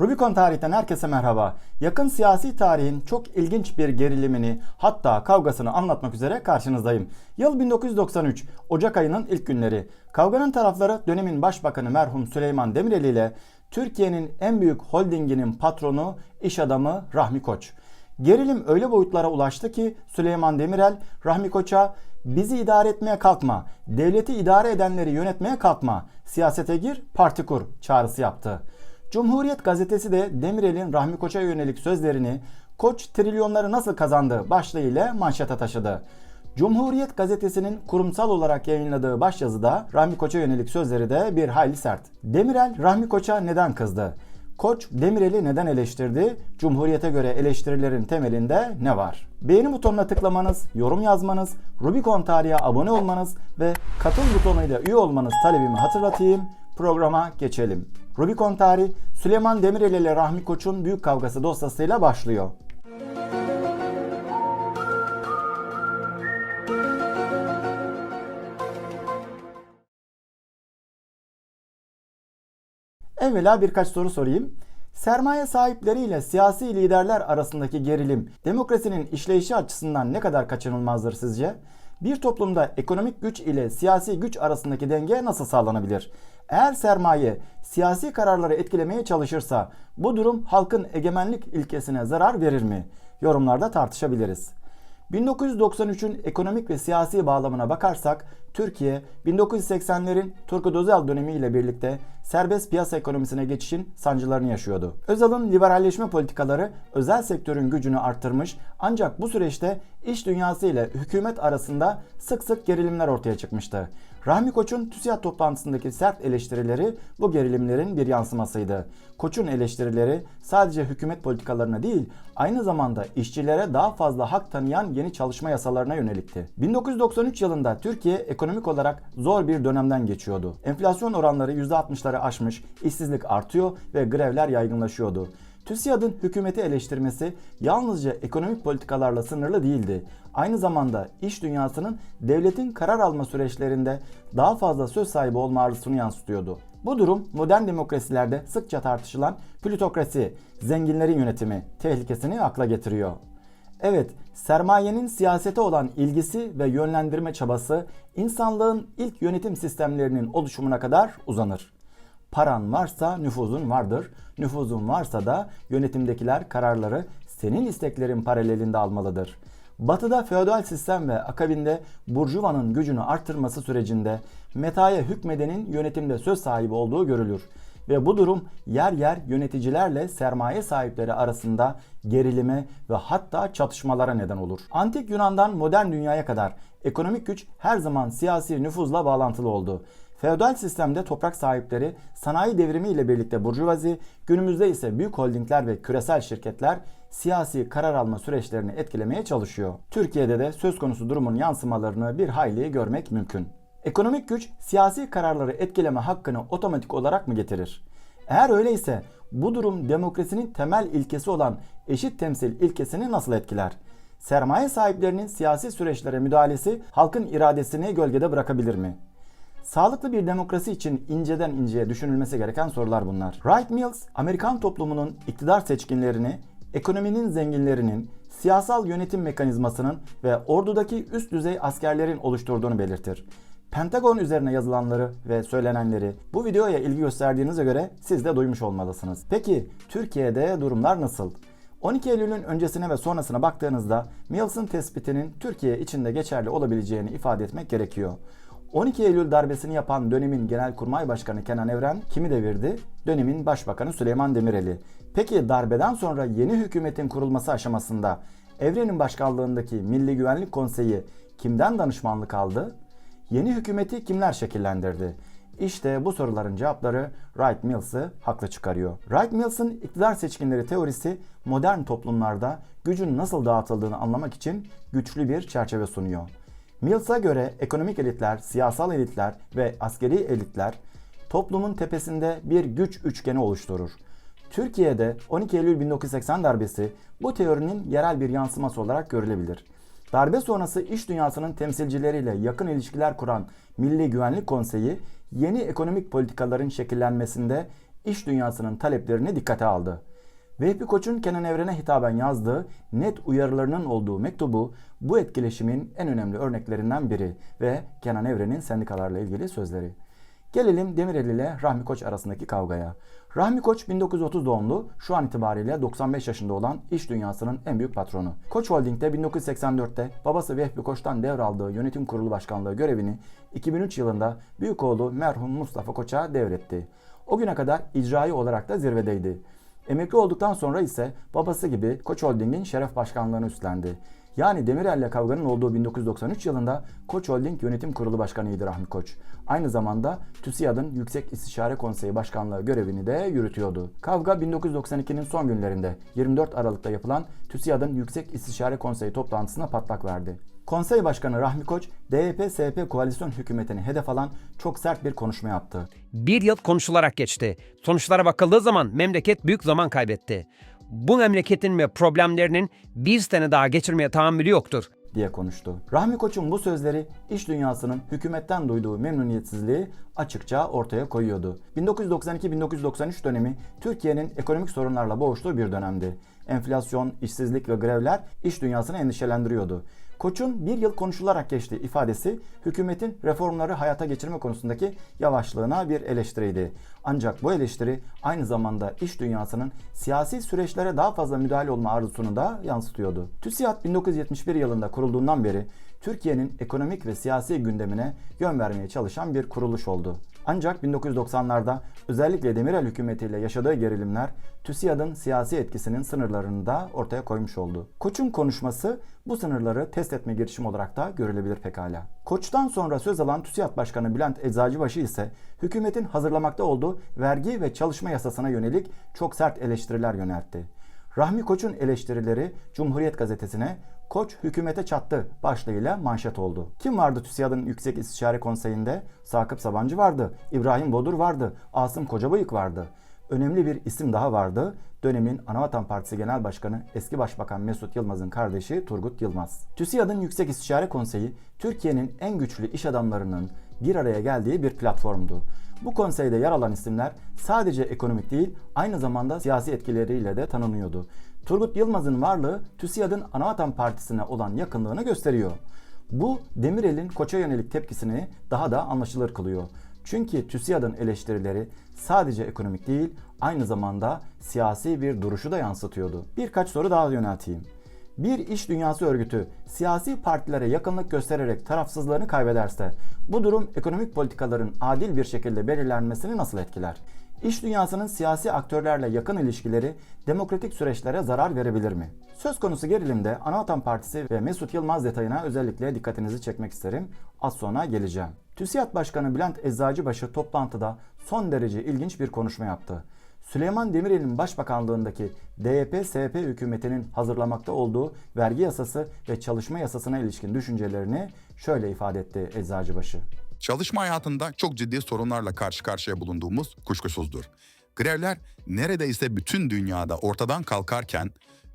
Rubicon tarihten herkese merhaba. Yakın siyasi tarihin çok ilginç bir gerilimini hatta kavgasını anlatmak üzere karşınızdayım. Yıl 1993, Ocak ayının ilk günleri. Kavganın tarafları dönemin başbakanı merhum Süleyman Demirel ile Türkiye'nin en büyük holdinginin patronu, iş adamı Rahmi Koç. Gerilim öyle boyutlara ulaştı ki Süleyman Demirel Rahmi Koç'a bizi idare etmeye kalkma, devleti idare edenleri yönetmeye kalkma, siyasete gir, parti kur çağrısı yaptı. Cumhuriyet gazetesi de Demirel'in Rahmi Koç'a yönelik sözlerini Koç trilyonları nasıl kazandı başlığıyla manşete taşıdı. Cumhuriyet gazetesinin kurumsal olarak yayınladığı başyazıda Rahmi Koç'a yönelik sözleri de bir hayli sert. Demirel Rahmi Koç'a neden kızdı? Koç Demirel'i neden eleştirdi? Cumhuriyete göre eleştirilerin temelinde ne var? Beğeni butonuna tıklamanız, yorum yazmanız, Rubicon Tarihi'ye abone olmanız ve katıl butonuyla üye olmanız talebimi hatırlatayım. Programa geçelim. Rubicon Tarih Süleyman Demirel ile Rahmi Koç'un büyük kavgası dosyasıyla başlıyor. Evvela birkaç soru sorayım. Sermaye sahipleriyle siyasi liderler arasındaki gerilim demokrasinin işleyişi açısından ne kadar kaçınılmazdır sizce? Bir toplumda ekonomik güç ile siyasi güç arasındaki denge nasıl sağlanabilir? Eğer sermaye siyasi kararları etkilemeye çalışırsa bu durum halkın egemenlik ilkesine zarar verir mi? Yorumlarda tartışabiliriz. 1993'ün ekonomik ve siyasi bağlamına bakarsak Türkiye 1980'lerin Turgut Özal dönemiyle birlikte serbest piyasa ekonomisine geçişin sancılarını yaşıyordu. Özal'ın liberalleşme politikaları özel sektörün gücünü arttırmış ancak bu süreçte iş dünyası ile hükümet arasında sık sık gerilimler ortaya çıkmıştı. Rahmi Koç'un TÜSİAD toplantısındaki sert eleştirileri bu gerilimlerin bir yansımasıydı. Koç'un eleştirileri sadece hükümet politikalarına değil, aynı zamanda işçilere daha fazla hak tanıyan yeni çalışma yasalarına yönelikti. 1993 yılında Türkiye ekonomik olarak zor bir dönemden geçiyordu. Enflasyon oranları %60'ları aşmış, işsizlik artıyor ve grevler yaygınlaşıyordu. TÜSİAD'ın hükümeti eleştirmesi yalnızca ekonomik politikalarla sınırlı değildi. Aynı zamanda iş dünyasının devletin karar alma süreçlerinde daha fazla söz sahibi olma arzusunu yansıtıyordu. Bu durum modern demokrasilerde sıkça tartışılan plutokrasi, zenginlerin yönetimi tehlikesini akla getiriyor. Evet, sermayenin siyasete olan ilgisi ve yönlendirme çabası insanlığın ilk yönetim sistemlerinin oluşumuna kadar uzanır. Paran varsa nüfuzun vardır. Nüfuzun varsa da yönetimdekiler kararları senin isteklerin paralelinde almalıdır. Batı'da feodal sistem ve akabinde burjuvanın gücünü arttırması sürecinde metaya hükmedenin yönetimde söz sahibi olduğu görülür. Ve bu durum yer yer yöneticilerle sermaye sahipleri arasında gerilime ve hatta çatışmalara neden olur. Antik Yunan'dan modern dünyaya kadar ekonomik güç her zaman siyasi nüfuzla bağlantılı oldu. Feodal sistemde toprak sahipleri sanayi devrimi ile birlikte burjuvazi, günümüzde ise büyük holdingler ve küresel şirketler siyasi karar alma süreçlerini etkilemeye çalışıyor. Türkiye'de de söz konusu durumun yansımalarını bir hayli görmek mümkün. Ekonomik güç siyasi kararları etkileme hakkını otomatik olarak mı getirir? Eğer öyleyse bu durum demokrasinin temel ilkesi olan eşit temsil ilkesini nasıl etkiler? Sermaye sahiplerinin siyasi süreçlere müdahalesi halkın iradesini gölgede bırakabilir mi? Sağlıklı bir demokrasi için inceden inceye düşünülmesi gereken sorular bunlar. Wright Mills, Amerikan toplumunun iktidar seçkinlerini, ekonominin zenginlerinin, siyasal yönetim mekanizmasının ve ordudaki üst düzey askerlerin oluşturduğunu belirtir. Pentagon üzerine yazılanları ve söylenenleri bu videoya ilgi gösterdiğinize göre siz de duymuş olmalısınız. Peki Türkiye'de durumlar nasıl? 12 Eylül'ün öncesine ve sonrasına baktığınızda Mills'ın tespitinin Türkiye içinde geçerli olabileceğini ifade etmek gerekiyor. 12 Eylül darbesini yapan dönemin Genelkurmay Başkanı Kenan Evren kimi devirdi? Dönemin Başbakanı Süleyman Demirel'i. Peki darbeden sonra yeni hükümetin kurulması aşamasında Evren'in başkanlığındaki Milli Güvenlik Konseyi kimden danışmanlık aldı? Yeni hükümeti kimler şekillendirdi? İşte bu soruların cevapları Wright Mills'ı haklı çıkarıyor. Wright Mills'ın iktidar seçkinleri teorisi modern toplumlarda gücün nasıl dağıtıldığını anlamak için güçlü bir çerçeve sunuyor. Mills'a göre ekonomik elitler, siyasal elitler ve askeri elitler toplumun tepesinde bir güç üçgeni oluşturur. Türkiye'de 12 Eylül 1980 darbesi bu teorinin yerel bir yansıması olarak görülebilir. Darbe sonrası iş dünyasının temsilcileriyle yakın ilişkiler kuran Milli Güvenlik Konseyi yeni ekonomik politikaların şekillenmesinde iş dünyasının taleplerini dikkate aldı. Vehbi Koç'un Kenan Evren'e hitaben yazdığı net uyarılarının olduğu mektubu bu etkileşimin en önemli örneklerinden biri ve Kenan Evren'in sendikalarla ilgili sözleri. Gelelim Demirel ile Rahmi Koç arasındaki kavgaya. Rahmi Koç 1930 doğumlu, şu an itibariyle 95 yaşında olan iş dünyasının en büyük patronu. Koç Holding'de 1984'te babası Vehbi Koç'tan devraldığı yönetim kurulu başkanlığı görevini 2003 yılında büyük oğlu merhum Mustafa Koç'a devretti. O güne kadar icraî olarak da zirvedeydi. Emekli olduktan sonra ise babası gibi Koç Holding'in şeref başkanlığını üstlendi. Yani Demirel'le kavganın olduğu 1993 yılında Koç Holding Yönetim Kurulu Başkanıydı Rahmi Koç. Aynı zamanda TÜSİAD'ın Yüksek İstişare Konseyi Başkanlığı görevini de yürütüyordu. Kavga 1992'nin son günlerinde 24 Aralık'ta yapılan TÜSİAD'ın Yüksek İstişare Konseyi toplantısına patlak verdi. Konsey Başkanı Rahmi Koç, DYP-SP koalisyon hükümetini hedef alan çok sert bir konuşma yaptı. Bir yıl konuşularak geçti. Sonuçlara bakıldığı zaman memleket büyük zaman kaybetti. Bu memleketin ve problemlerinin bir sene daha geçirmeye tahammülü yoktur. diye konuştu. Rahmi Koç'un bu sözleri iş dünyasının hükümetten duyduğu memnuniyetsizliği açıkça ortaya koyuyordu. 1992-1993 dönemi Türkiye'nin ekonomik sorunlarla boğuştuğu bir dönemdi. Enflasyon, işsizlik ve grevler iş dünyasını endişelendiriyordu. Koç'un bir yıl konuşularak geçtiği ifadesi hükümetin reformları hayata geçirme konusundaki yavaşlığına bir eleştiriydi. Ancak bu eleştiri aynı zamanda iş dünyasının siyasi süreçlere daha fazla müdahale olma arzusunu da yansıtıyordu. TÜSİAD 1971 yılında kurulduğundan beri Türkiye'nin ekonomik ve siyasi gündemine yön vermeye çalışan bir kuruluş oldu. Ancak 1990'larda özellikle Demirel hükümetiyle yaşadığı gerilimler TÜSİAD'ın siyasi etkisinin sınırlarını da ortaya koymuş oldu. Koç'un konuşması bu sınırları test etme girişimi olarak da görülebilir pekala. Koç'tan sonra söz alan TÜSİAD Başkanı Bülent Eczacıbaşı ise hükümetin hazırlamakta olduğu vergi ve çalışma yasasına yönelik çok sert eleştiriler yöneltti. Rahmi Koç'un eleştirileri Cumhuriyet Gazetesi'ne Koç hükümete çattı başlığıyla manşet oldu. Kim vardı TÜSİAD'ın Yüksek İstişare Konseyi'nde? Sakıp Sabancı vardı, İbrahim Bodur vardı, Asım Kocabıyık vardı. Önemli bir isim daha vardı. Dönemin Anavatan Partisi Genel Başkanı eski Başbakan Mesut Yılmaz'ın kardeşi Turgut Yılmaz. TÜSİAD'ın Yüksek İstişare Konseyi Türkiye'nin en güçlü iş adamlarının bir araya geldiği bir platformdu. Bu konseyde yer alan isimler sadece ekonomik değil aynı zamanda siyasi etkileriyle de tanınıyordu. Turgut Yılmaz'ın varlığı TÜSİAD'ın Anavatan Partisi'ne olan yakınlığını gösteriyor. Bu Demirel'in Koç'a yönelik tepkisini daha da anlaşılır kılıyor. Çünkü TÜSİAD'ın eleştirileri sadece ekonomik değil aynı zamanda siyasi bir duruşu da yansıtıyordu. Birkaç soru daha yönelteyim. Bir iş dünyası örgütü siyasi partilere yakınlık göstererek tarafsızlığını kaybederse bu durum ekonomik politikaların adil bir şekilde belirlenmesini nasıl etkiler? İş dünyasının siyasi aktörlerle yakın ilişkileri demokratik süreçlere zarar verebilir mi? Söz konusu gerilimde Anavatan Partisi ve Mesut Yılmaz detayına özellikle dikkatinizi çekmek isterim. Az sonra geleceğim. TÜSİAD Başkanı Bülent Eczacıbaşı toplantıda son derece ilginç bir konuşma yaptı. Süleyman Demirel'in başbakanlığındaki DYP-SP hükümetinin hazırlamakta olduğu vergi yasası ve çalışma yasasına ilişkin düşüncelerini şöyle ifade etti Eczacıbaşı. Çalışma hayatında çok ciddi sorunlarla karşı karşıya bulunduğumuz kuşkusuzdur. Grevler neredeyse bütün dünyada ortadan kalkarken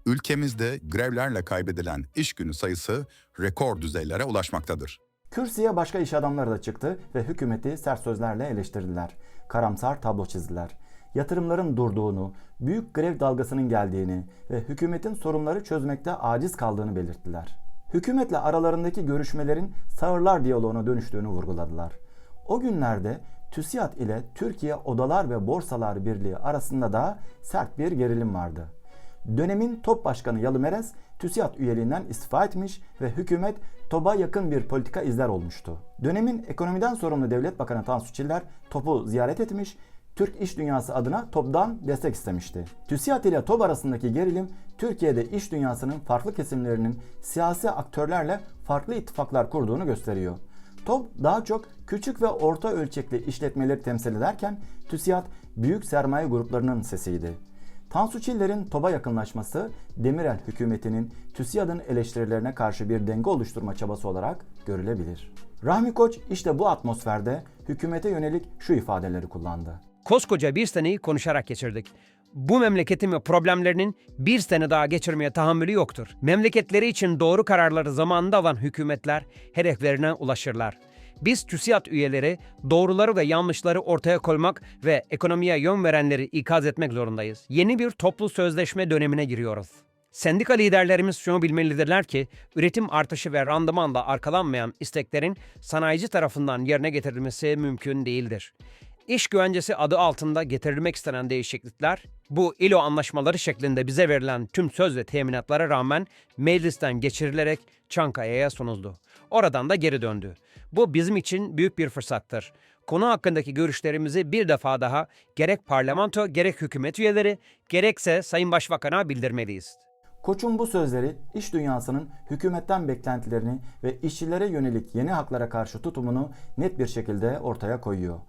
ülkemizde grevlerle kaybedilen iş günü sayısı rekor düzeylere ulaşmaktadır. Kürsüye başka iş adamları da çıktı ve hükümeti sert sözlerle eleştirdiler. Karamsar tablo çizdiler. Yatırımların durduğunu, büyük grev dalgasının geldiğini ve hükümetin sorunları çözmekte aciz kaldığını belirttiler. Hükümetle aralarındaki görüşmelerin sağırlar diyaloğuna dönüştüğünü vurguladılar. O günlerde TÜSİAD ile Türkiye Odalar ve Borsalar Birliği arasında da sert bir gerilim vardı. Dönemin top başkanı Yalımerez TÜSİAD üyeliğinden istifa etmiş ve hükümet TOB'a yakın bir politika izler olmuştu. Dönemin ekonomiden sorumlu Devlet Bakanı Tansu Çiller TOP'u ziyaret etmiş, Türk iş dünyası adına TOB'dan destek istemişti. TÜSİAD ile TOB arasındaki gerilim Türkiye'de iş dünyasının farklı kesimlerinin siyasi aktörlerle farklı ittifaklar kurduğunu gösteriyor. TOB daha çok küçük ve orta ölçekli işletmeleri temsil ederken TÜSİAD büyük sermaye gruplarının sesiydi. Tansu Çiller'in TOB'a yakınlaşması Demirel hükümetinin TÜSİAD'ın eleştirilerine karşı bir denge oluşturma çabası olarak görülebilir. Rahmi Koç işte bu atmosferde hükümete yönelik şu ifadeleri kullandı. Koskoca bir seneyi konuşarak geçirdik. Bu memleketin ve problemlerinin bir sene daha geçirmeye tahammülü yoktur. Memleketleri için doğru kararları zamanında alan hükümetler hedeflerine ulaşırlar. Biz TÜSİAD üyeleri doğruları ve yanlışları ortaya koymak ve ekonomiye yön verenleri ikaz etmek zorundayız. Yeni bir toplu sözleşme dönemine giriyoruz. Sendika liderlerimiz şunu bilmelidirler ki, üretim artışı ve randımanla arkalanmayan isteklerin sanayici tarafından yerine getirilmesi mümkün değildir. İş güvencesi adı altında getirilmek istenen değişiklikler, bu ILO anlaşmaları şeklinde bize verilen tüm söz ve teminatlara rağmen meclisten geçirilerek Çankaya'ya sunuldu. Oradan da geri döndü. Bu bizim için büyük bir fırsattır. Konu hakkındaki görüşlerimizi bir defa daha gerek parlamento, gerek hükümet üyeleri, gerekse Sayın Başbakan'a bildirmeliyiz. Koç'un bu sözleri iş dünyasının hükümetten beklentilerini ve işçilere yönelik yeni haklara karşı tutumunu net bir şekilde ortaya koyuyor.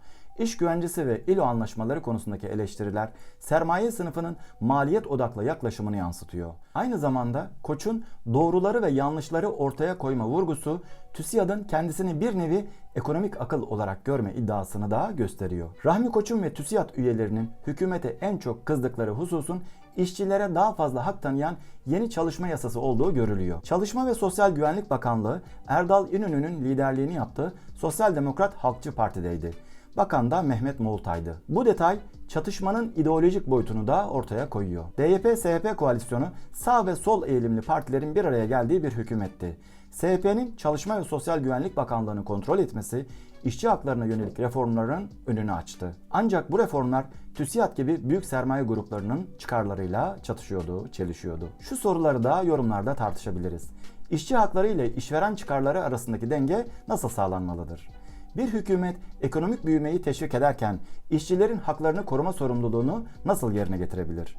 İş güvencesi ve ILO anlaşmaları konusundaki eleştiriler sermaye sınıfının maliyet odaklı yaklaşımını yansıtıyor. Aynı zamanda Koç'un doğruları ve yanlışları ortaya koyma vurgusu TÜSİAD'ın kendisini bir nevi ekonomik akıl olarak görme iddiasını da gösteriyor. Rahmi Koç'un ve TÜSİAD üyelerinin hükümete en çok kızdıkları hususun işçilere daha fazla hak tanıyan yeni çalışma yasası olduğu görülüyor. Çalışma ve Sosyal Güvenlik Bakanlığı Erdal İnönü'nün liderliğini yaptığı Sosyal Demokrat Halkçı Parti'deydi. Bakan da Mehmet Moğultay'dı. Bu detay çatışmanın ideolojik boyutunu da ortaya koyuyor. DYP-SHP koalisyonu sağ ve sol eğilimli partilerin bir araya geldiği bir hükümetti. SHP'nin Çalışma ve Sosyal Güvenlik Bakanlığı'nı kontrol etmesi işçi haklarına yönelik reformların önünü açtı. Ancak bu reformlar TÜSİAD gibi büyük sermaye gruplarının çıkarlarıyla çatışıyordu, çelişiyordu. Şu soruları da yorumlarda tartışabiliriz. İşçi hakları ile işveren çıkarları arasındaki denge nasıl sağlanmalıdır? Bir hükümet ekonomik büyümeyi teşvik ederken işçilerin haklarını koruma sorumluluğunu nasıl yerine getirebilir?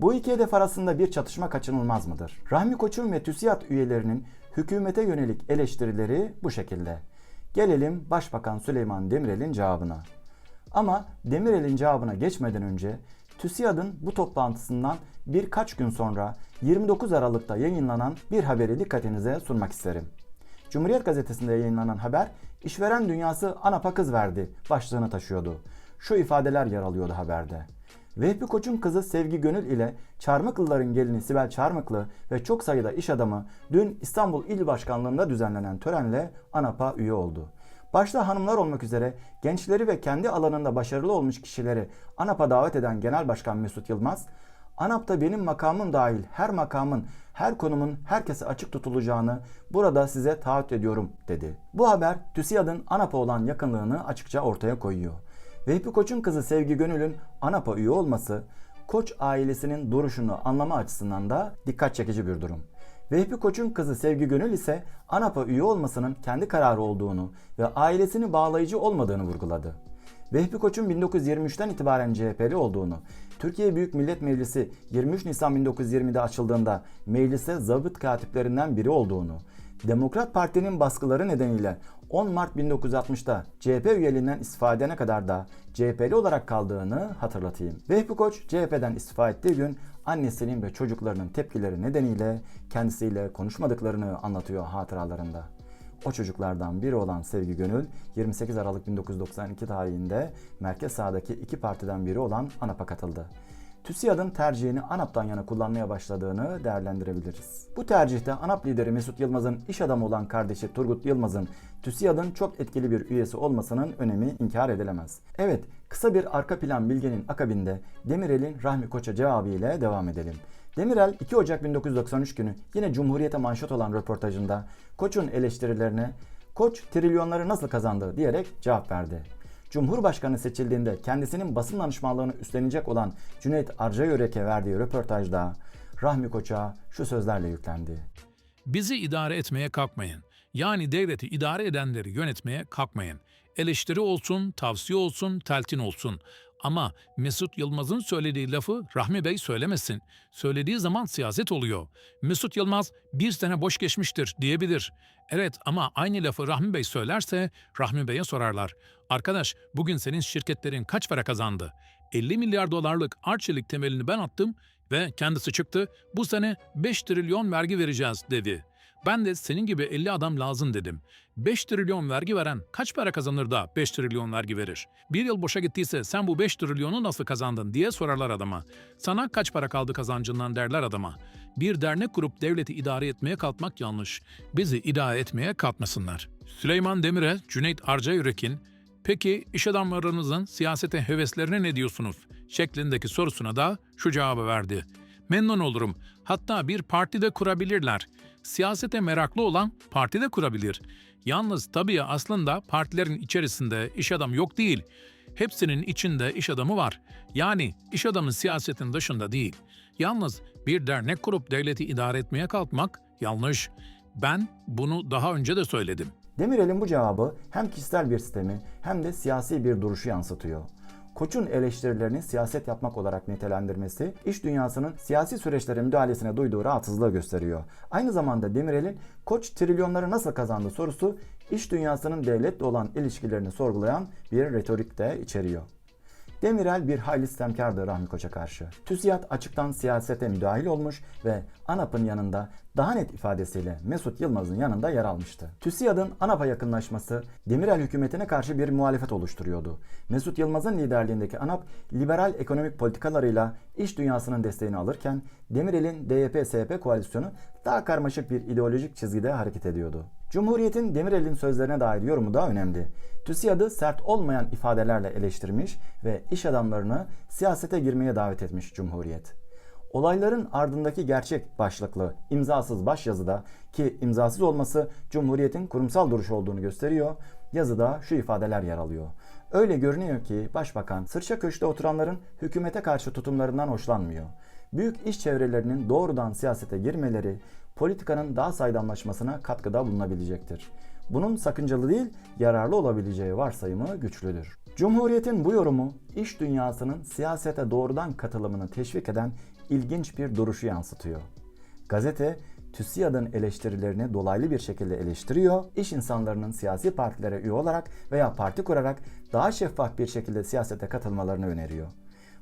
Bu iki hedef arasında bir çatışma kaçınılmaz mıdır? Rahmi Koç'un ve TÜSİAD üyelerinin hükümete yönelik eleştirileri bu şekilde. Gelelim Başbakan Süleyman Demirel'in cevabına. Ama Demirel'in cevabına geçmeden önce TÜSİAD'ın bu toplantısından birkaç gün sonra 29 Aralık'ta yayınlanan bir haberi dikkatinize sunmak isterim. Cumhuriyet Gazetesi'nde yayınlanan haber işveren dünyası ANAP'a kız verdi başlığını taşıyordu. Şu ifadeler yer alıyordu haberde. Vehbi Koç'un kızı Sevgi Gönül ile Çarmıklıların gelini Sibel Çarmıklı ve çok sayıda iş adamı dün İstanbul İl Başkanlığı'nda düzenlenen törenle ANAP'a üye oldu. Başta hanımlar olmak üzere gençleri ve kendi alanında başarılı olmuş kişileri ANAP'a davet eden Genel Başkan Mesut Yılmaz, ANAP'ta benim makamım dahil her makamın, her konumun herkese açık tutulacağını burada size taahhüt ediyorum dedi. Bu haber TÜSİAD'ın ANAP'a olan yakınlığını açıkça ortaya koyuyor. Vehbi Koç'un kızı Sevgi Gönül'ün ANAP'a üye olması, Koç ailesinin duruşunu anlama açısından da dikkat çekici bir durum. Vehbi Koç'un kızı Sevgi Gönül ise ANAP'a üye olmasının kendi kararı olduğunu ve ailesini bağlayıcı olmadığını vurguladı. Vehbi Koç'un 1923'ten itibaren CHP'li olduğunu, Türkiye Büyük Millet Meclisi 23 Nisan 1920'de açıldığında meclise zabıt katiplerinden biri olduğunu, Demokrat Parti'nin baskıları nedeniyle 10 Mart 1960'da CHP üyeliğinden istifa edene kadar da CHP'li olarak kaldığını hatırlatayım. Vehbi Koç CHP'den istifa ettiği gün annesinin ve çocuklarının tepkileri nedeniyle kendisiyle konuşmadıklarını anlatıyor hatıralarında. O çocuklardan biri olan Sevgi Gönül 28 Aralık 1992 tarihinde merkez sağdaki iki partiden biri olan ANAP'a katıldı. TÜSİAD'ın tercihini ANAP'tan yana kullanmaya başladığını değerlendirebiliriz. Bu tercihte ANAP lideri Mesut Yılmaz'ın iş adamı olan kardeşi Turgut Yılmaz'ın TÜSİAD'ın çok etkili bir üyesi olmasının önemi inkar edilemez. Evet, kısa bir arka plan bilgenin akabinde Demirel'in Rahmi Koç'a cevabı ile devam edelim. Demirel 2 Ocak 1993 günü yine Cumhuriyet'e manşet olan röportajında Koç'un eleştirilerine Koç trilyonları nasıl kazandı diyerek cevap verdi. Cumhurbaşkanı seçildiğinde kendisinin basın danışmanlığını üstlenecek olan Cüneyt Arcayörek'e verdiği röportajda Rahmi Koç'a şu sözlerle yüklendi. Bizi idare etmeye kalkmayın. Yani devleti idare edenleri yönetmeye kalkmayın. Eleştiri olsun, tavsiye olsun, telkin olsun. Ama Mesut Yılmaz'ın söylediği lafı Rahmi Bey söylemesin. Söylediği zaman siyaset oluyor. Mesut Yılmaz bir sene boş geçmiştir diyebilir. Evet ama aynı lafı Rahmi Bey söylerse Rahmi Bey'e sorarlar. Arkadaş bugün senin şirketlerin kaç para kazandı? 50 milyar dolarlık Arçelik temelini ben attım ve kendisi çıktı bu sene 5 trilyon vergi vereceğiz dedi. Ben de senin gibi 50 adam lazım dedim. 5 trilyon vergi veren kaç para kazanır da 5 trilyon vergi verir? Bir yıl boşa gittiyse sen bu 5 trilyonu nasıl kazandın diye sorarlar adama. Sana kaç para kaldı kazancından derler adama. Bir dernek kurup devleti idare etmeye kalkmak yanlış. Bizi idare etmeye kalkmasınlar. Süleyman Demir'e Cüneyt Arcayürek'in Peki iş adamlarınızın siyasete heveslerine ne diyorsunuz? şeklindeki sorusuna da şu cevabı verdi. Memnun olurum. Hatta bir parti de kurabilirler. Siyasete meraklı olan parti de kurabilir. Yalnız tabii aslında partilerin içerisinde iş adamı yok değil. Hepsinin içinde iş adamı var. Yani iş adamı siyasetin dışında değil. Yalnız bir dernek kurup devleti idare etmeye kalkmak yanlış. Ben bunu daha önce de söyledim. Demirel'in bu cevabı hem kişisel bir sistemi hem de siyasi bir duruşu yansıtıyor. Koç'un eleştirilerini siyaset yapmak olarak nitelendirmesi, iş dünyasının siyasi süreçlere müdahalesine duyduğu rahatsızlığı gösteriyor. Aynı zamanda Demirel'in Koç trilyonları nasıl kazandı sorusu, iş dünyasının devletle olan ilişkilerini sorgulayan bir retorik de içeriyor. Demirel bir hayli sistemkardı Rahmi Koç'a karşı. TÜSİAD açıktan siyasete müdahil olmuş ve ANAP'ın yanında daha net ifadesiyle Mesut Yılmaz'ın yanında yer almıştı. TÜSİAD'ın ANAP'a yakınlaşması Demirel hükümetine karşı bir muhalefet oluşturuyordu. Mesut Yılmaz'ın liderliğindeki ANAP liberal ekonomik politikalarıyla iş dünyasının desteğini alırken Demirel'in DYP-SYP koalisyonu daha karmaşık bir ideolojik çizgide hareket ediyordu. Cumhuriyet'in Demirel'in sözlerine dair yorumu da önemli. TÜSİAD'ı sert olmayan ifadelerle eleştirmiş ve iş adamlarını siyasete girmeye davet etmiş Cumhuriyet. Olayların ardındaki gerçek başlıklı imzasız başyazıda ki imzasız olması Cumhuriyet'in kurumsal duruşu olduğunu gösteriyor. Yazıda şu ifadeler yer alıyor. Öyle görünüyor ki Başbakan sırça köşkte oturanların hükümete karşı tutumlarından hoşlanmıyor. Büyük iş çevrelerinin doğrudan siyasete girmeleri politikanın daha saydamlaşmasına katkıda bulunabilecektir. Bunun sakıncalı değil, yararlı olabileceği varsayımı güçlüdür. Cumhuriyetin bu yorumu iş dünyasının siyasete doğrudan katılımını teşvik eden ilginç bir duruşu yansıtıyor. Gazete TÜSİAD'ın eleştirilerini dolaylı bir şekilde eleştiriyor, iş insanlarının siyasi partilere üye olarak veya parti kurarak daha şeffaf bir şekilde siyasete katılmalarını öneriyor.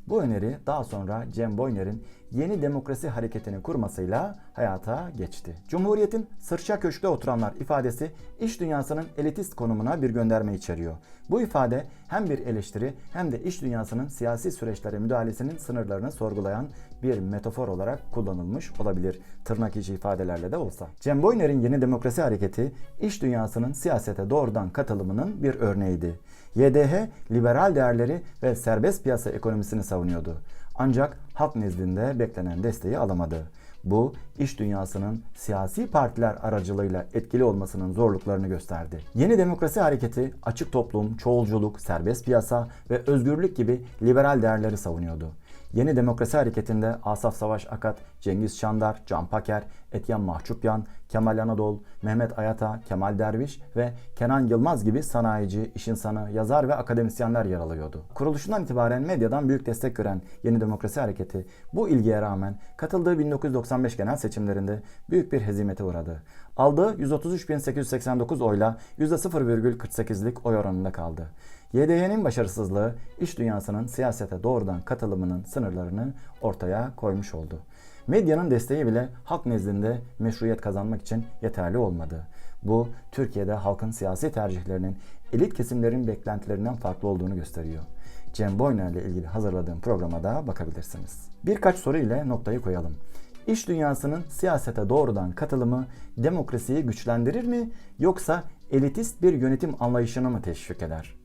Bu öneri daha sonra Cem Boyner'in yeni demokrasi hareketini kurmasıyla hayata geçti. Cumhuriyetin sırça köşkte oturanlar ifadesi iş dünyasının elitist konumuna bir gönderme içeriyor. Bu ifade hem bir eleştiri hem de iş dünyasının siyasi süreçlere müdahalesinin sınırlarını sorgulayan bir metafor olarak kullanılmış olabilir. Tırnak içi ifadelerle de olsa. Cem Boyner'in yeni demokrasi hareketi iş dünyasının siyasete doğrudan katılımının bir örneğiydi. YDH liberal değerleri ve serbest piyasa ekonomisini savunuyordu. Ancak halk nezdinde beklenen desteği alamadı. Bu iş dünyasının siyasi partiler aracılığıyla etkili olmasının zorluklarını gösterdi. Yeni demokrasi hareketi açık toplum, çoğulculuk, serbest piyasa ve özgürlük gibi liberal değerleri savunuyordu. Yeni Demokrasi Hareketi'nde Asaf Savaş Akat, Cengiz Çandar, Can Paker, Etyen Mahçupyan, Kemal Anadol, Mehmet Ayata, Kemal Derviş ve Kenan Yılmaz gibi sanayici, iş insanı, yazar ve akademisyenler yer alıyordu. Kuruluşundan itibaren medyadan büyük destek gören Yeni Demokrasi Hareketi bu ilgiye rağmen katıldığı 1995 genel seçimlerinde büyük bir hezimete uğradı. Aldığı 133.889 oyla %0,48'lik oy oranında kaldı. YDH'nin başarısızlığı iş dünyasının siyasete doğrudan katılımının sınırlarını ortaya koymuş oldu. Medyanın desteği bile halk nezdinde meşruiyet kazanmak için yeterli olmadı. Bu Türkiye'de halkın siyasi tercihlerinin elit kesimlerin beklentilerinden farklı olduğunu gösteriyor. Cem Boyner ile ilgili hazırladığım programa da bakabilirsiniz. Birkaç soru ile noktayı koyalım. İş dünyasının siyasete doğrudan katılımı demokrasiyi güçlendirir mi yoksa elitist bir yönetim anlayışını mı teşvik eder?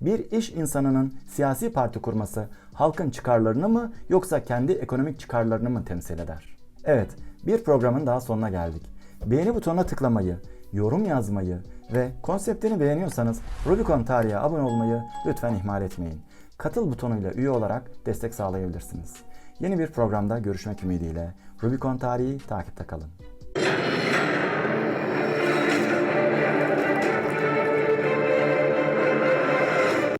Bir iş insanının siyasi parti kurması halkın çıkarlarını mı yoksa kendi ekonomik çıkarlarını mı temsil eder? Evet, bir programın daha sonuna geldik. Beğeni butonuna tıklamayı, yorum yazmayı ve konseptini beğeniyorsanız Rubicon Tarihi'ye abone olmayı lütfen ihmal etmeyin. Katıl butonuyla üye olarak destek sağlayabilirsiniz. Yeni bir programda görüşmek ümidiyle Rubicon Tarihi takipte kalın.